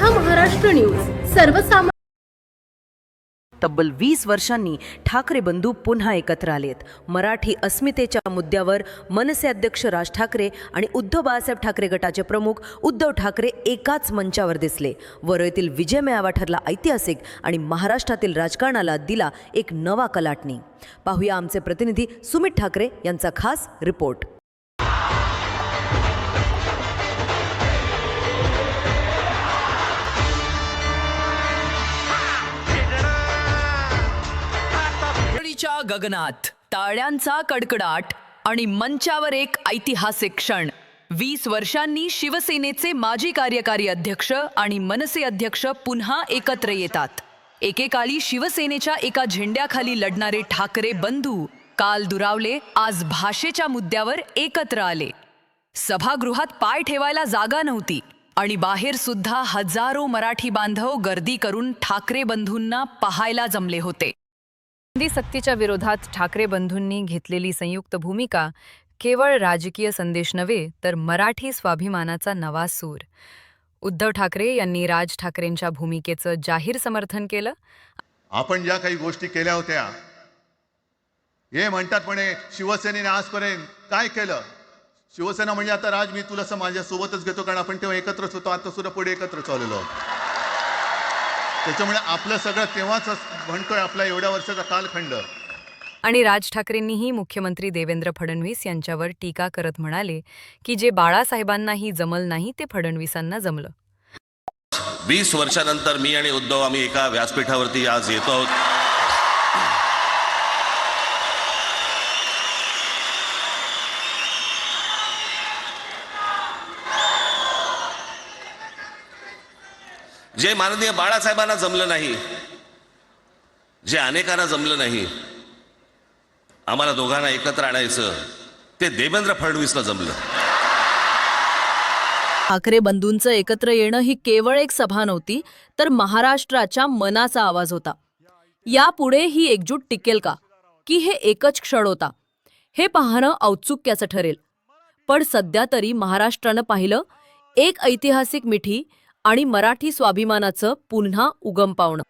हा महाराष्ट्र न्यूज. सर्वसामान्य तब्बल वीस वर्षांनी ठाकरे बंधू पुन्हा एकत्र आलेत. मराठी अस्मितेच्या मुद्द्यावर मनसे अध्यक्ष राज ठाकरे आणि उद्धव बाळासाहेब ठाकरे गटाचे प्रमुख उद्धव ठाकरे एकाच मंचावर दिसले. वरळीतील विजय मेळावा ठरला ऐतिहासिक आणि महाराष्ट्रातील राजकारणाला दिला एक नवा कलाटणी. पाहूया आमचे प्रतिनिधी सुमित ठाकरे यांचा खास रिपोर्ट. च्या गगनात टाळ्यांचा कडकडाट आणि मंचावर एक ऐतिहासिक क्षण. वीस वर्षांनी शिवसेनेचे माजी कार्यकारी अध्यक्ष आणि मनसे अध्यक्ष पुन्हा एकत्र येतात. एकेकाळी शिवसेनेच्या एका झेंड्याखाली लढणारे ठाकरे बंधू काल दुरावले आज भाषेच्या मुद्द्यावर एकत्र आले. सभागृहात पाय ठेवायला जागा नव्हती आणि बाहेर सुद्धा हजारो मराठी बांधव गर्दी करून ठाकरे बंधूंना पाहायला जमले होते. हिंदी सक्तीच्या विरोधात ठाकरे बंधूंनी घेतलेली संयुक्त भूमिका केवळ राजकीय संदेश नव्हे तर मराठी स्वाभिमानाचा नवा सूर. उद्धव ठाकरे यांनी राज ठाकरेंच्या भूमिकेचं जाहीर समर्थन केलं. आपण ज्या काही गोष्टी केल्या होत्या हे म्हणतात म्हणे शिवसेनेने आजपर्यंत काय केलं? शिवसेना म्हणजे आता राज मी तुला माझ्या सोबतच घेतो कारण आपण तेव्हा एकत्रच होतो आता सुद्धा पुढे एकत्र चाललेलो आहोत. त्याच्यामुळे आपलं सगळं तेव्हाच म्हणतोय आपला एवढ्या वर्षाचा कालखंड. आणि राज ठाकरेंनीही मुख्यमंत्री देवेंद्र फडणवीस यांच्यावर टीका करत म्हणाले की जे बाळासाहेबांनाही जमल नाही ते फडणवीसांना जमलं. वीस वर्षानंतर मी आणि उद्धव आम्ही एका व्यासपीठावरती आज येतो आहोत. जे माननीय बाळासाहेबांना जमलं नाही जे अनेकांना जमलं नाही आम्हाला दोघांना एकत्र आणायचं ते देवेंद्र फडणवीसला जमलं. ठाकरे बंधूंचं एकत्र येणं ही केवळ एक सभा नव्हती तर महाराष्ट्राच्या मनाचा आवाज होता. यापुढे ही एकजूट टिकेल का? की हे एकच क्षण होता? हे पाहणं औत्सुक्याचं ठरेल. पण सध्या तरी महाराष्ट्रानं पाहिलं एक ऐतिहासिक मिठी आणि मराठी स्वाभिमानाचं पुन्हा उगम पावणं.